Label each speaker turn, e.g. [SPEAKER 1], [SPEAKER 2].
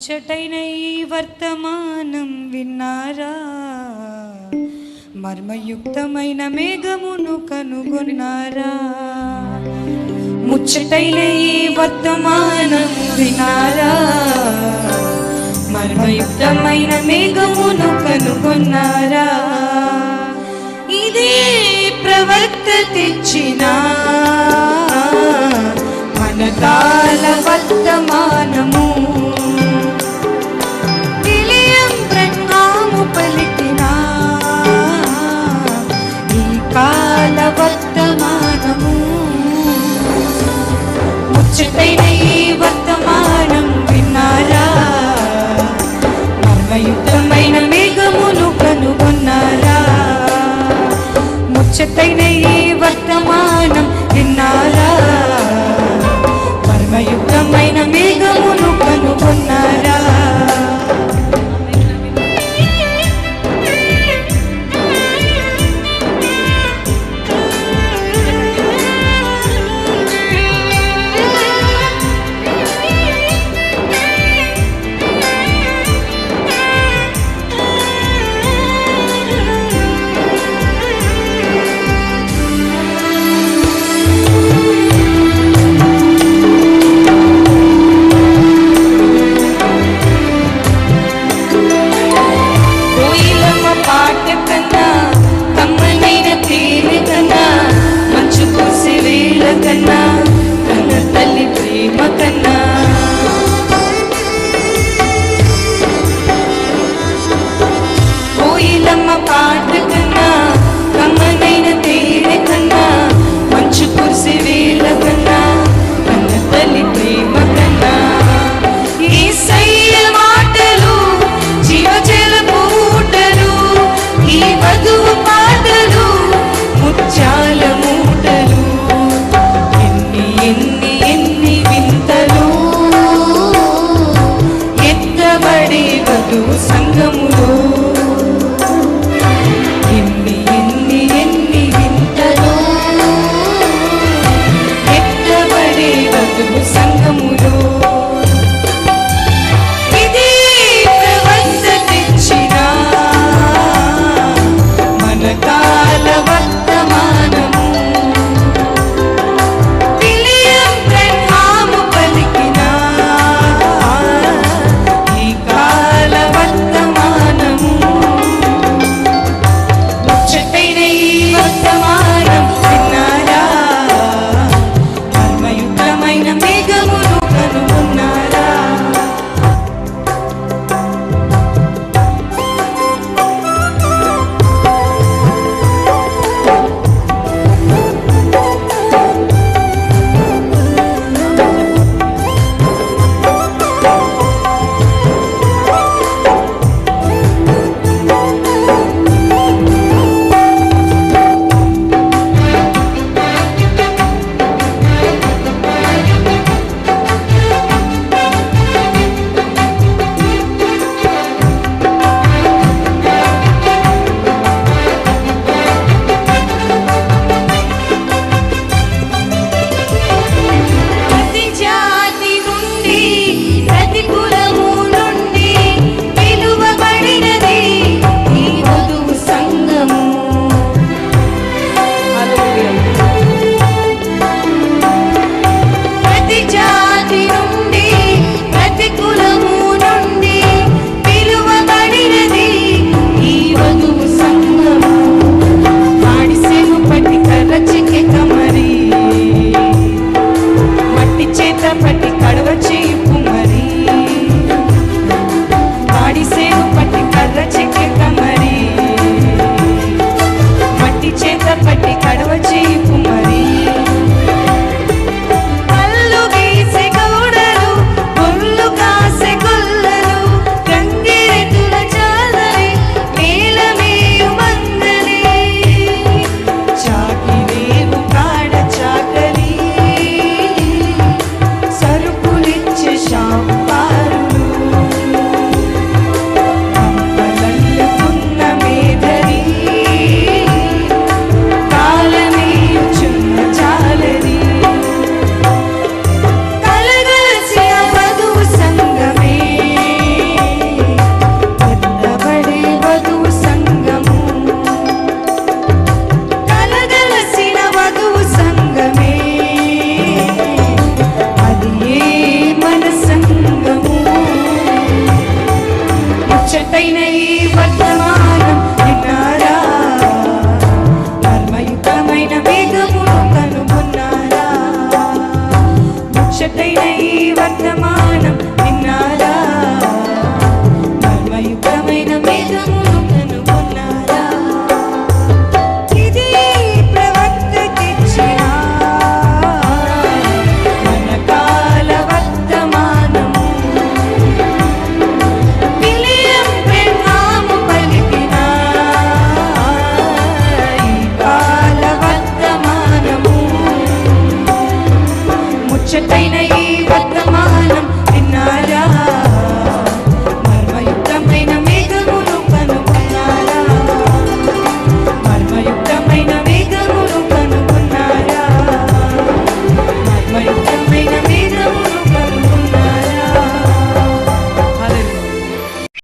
[SPEAKER 1] చటైన ఈ వర్తమానం విన్నారా? మర్మయుక్తమైన మేఘమును కనుగొన్నారా? ముచ్చటైన ఈ వర్తమానం విన్నారా? మర్మయుక్తమైన మేఘమును కనుగొన్నారా? ఇదే ప్రవర్త తెచ్చినా ముచ్చతైన ఈ వర్తమానం విన్నారా? మర్మయుద్ధమైన మేఘమును కనుగొన్నారా? ముచ్చతైన ఈ சென்னை